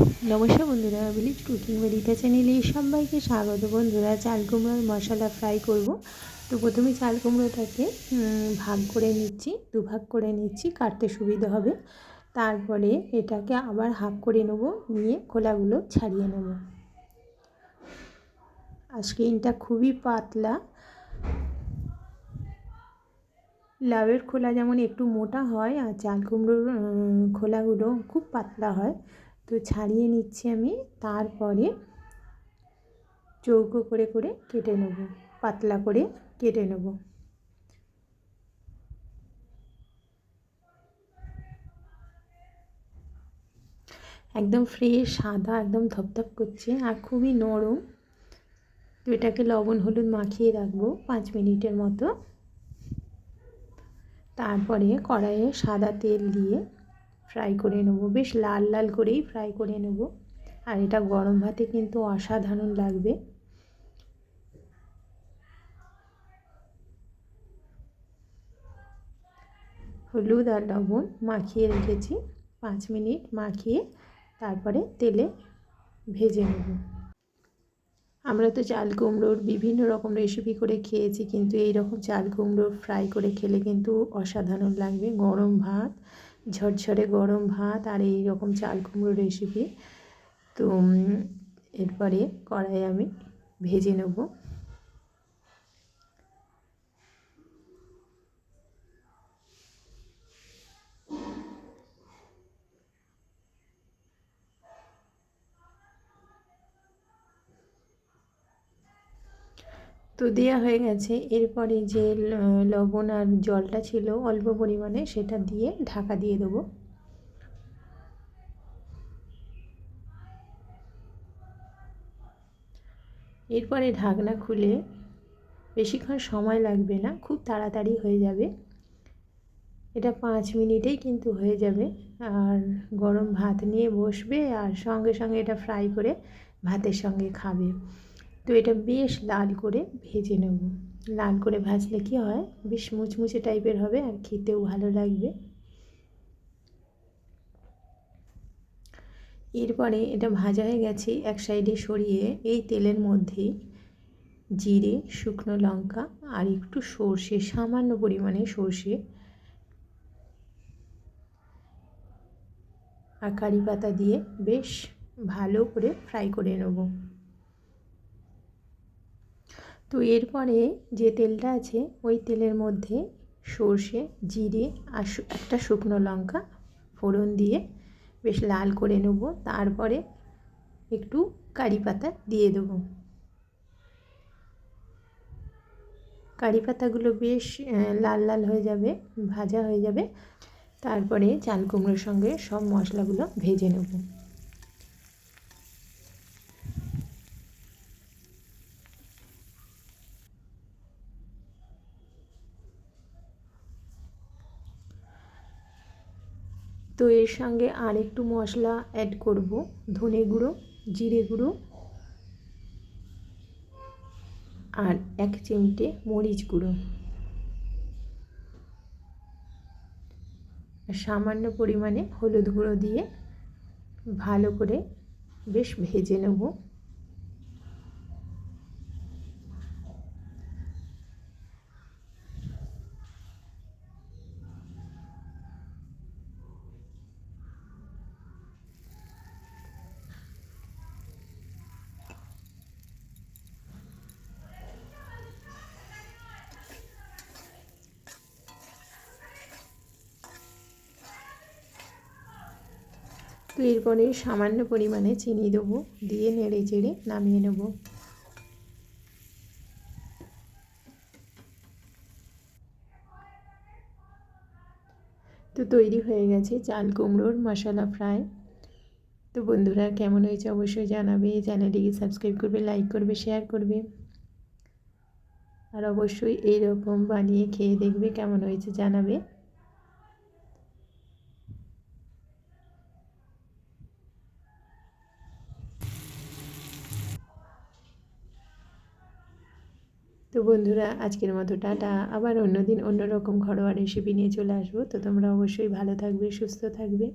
নমস্কার বন্ধুরা village cooking মেরিটা চ্যানেলে সবাইকে স্বাগত। বন্ধুরা, চাল কুমড়োর মশলা ফ্রাই করব। তো প্রথমে চাল কুমড়োটাকে ভাগ করে নিচ্ছি দুভাগ করে নিচ্ছি, কাটতে সুবিধা হবে। তারপরে এটাকে আবার হাফ করে নেব, নিয়ে খোলাগুলো ছাড়িয়ে নেব। আর স্কিনটা খুবই পাতলা। লাউয়ের খোলা যেমন একটু মোটা হয়, আর চাল কুমড়োর খোলাগুলো খুব পাতলা হয়। তো ছাড়িয়ে নিচ্ছি আমি, তারপরে চৌকো করে করে কেটে নেব, পাতলা করে কেটে নেব। একদম ফ্রেশ সাদা, একদম ধপধপ করছে আর খুবই নরম। তো এটাকে লবণ হলুদ মাখিয়ে রাখব পাঁচ মিনিটের মতো। তারপরে কড়াইয়ে সাদা তেল দিয়ে ফ্রাই করে নেব। বেশ লাল লাল করেই ফ্রাই করে নেব। আর এটা গরম ভাতে কিন্তু অসাধারণ লাগবে। হলুদ আর লবণ মাখিয়ে রেখেছি। পাঁচ মিনিট মাখিয়ে তারপরে তেলে ভেজে নেব। আমরা তো চাল কুমড়োর বিভিন্ন রকম রেসিপি করে খেয়েছি, কিন্তু এই রকম চাল কুমড়ো ফ্রাই করে খেলে কিন্তু অসাধারণ লাগবে। গরম ভাত ঝরঝরে গরম ভাত আর এই রকম চাল কুমড়ো রেসিপি তো এরপরে কড়াই আমি ভেজে নেব। তো দেওয়া হয়ে গেছে। এরপরে যে লবণ আর জলটা ছিল অল্প পরিমাণে সেটা দিয়ে ঢাকা দিয়ে দেবো। এরপরে ঢাকনা খুলে বেশিক্ষণ সময় লাগবে না, খুব তাড়াতাড়ি হয়ে যাবে। এটা পাঁচ মিনিটেই কিন্তু হয়ে যাবে। আর গরম ভাত নিয়ে বসবে আর সঙ্গে সঙ্গে এটা ফ্রাই করে ভাতের সঙ্গে খাবে। তো এটা বেশ লাল করে ভেজে নেব। লাল করে ভাজলে কি হয়? বেশ মুচমুচে টাইপের হবে আর খেতেও ভালো লাগবে। এরপরে এটা ভাজা হয়ে গেছে এক সাইডে সরিয়ে এই তেলের মধ্যে জিরে, শুকনো লঙ্কা আর একটু সর্ষে, সামান্য পরিমাণে সর্ষে আর কারি পাতা দিয়ে বেশ ভালো করে ফ্রাই করে নেব। তো এরপরে যে তেলটা আছে, ওই তেলের মধ্যে সর্ষে, জিরে আর একটা শুকনো লঙ্কা ফোড়ন দিয়ে বেশ লাল করে নেব। তারপরে একটু কারি পাতা দিয়ে দেবো। কারি পাতাগুলো বেশ লাল লাল হয়ে যাবে, ভাজা হয়ে যাবে। তারপরে চাল কুমড়োর সঙ্গে সব মশলাগুলো ভেজে নেব। তো এর সঙ্গে আর একটু মশলা অ্যাড করব। ধনে গুঁড়ো, জিরে গুঁড়ো আর এক চিমটে মরিচ গুঁড়ো। সামান্য পরিমাণে হলুদ গুঁড়ো দিয়ে ভালো করে বেশ ভেজে নেব। তো এরপরে সামান্য পরিমাণে চিনি দেবো, দিয়ে নেড়ে চেড়ে নামিয়ে নেব। তো তৈরি হয়ে গেছে চাল কুমড়োর মশলা ফ্রাই। তো বন্ধুরা, কেমন হয়েছে অবশ্যই জানাবে। চ্যানেলটিকে সাবস্ক্রাইব করবে, লাইক করবে, শেয়ার করবে। আর অবশ্যই এইরকম বানিয়ে খেয়ে দেখবে কেমন হয়েছে জানাবে। তো বন্ধুরা, আজকের মতো টাটা। আবার অন্যদিন অন্যরকম ঘরোয়া রেসিপি নিয়ে চলে আসব। তো তোমরা অবশ্যই ভালো থাকবে, সুস্থ থাকবে।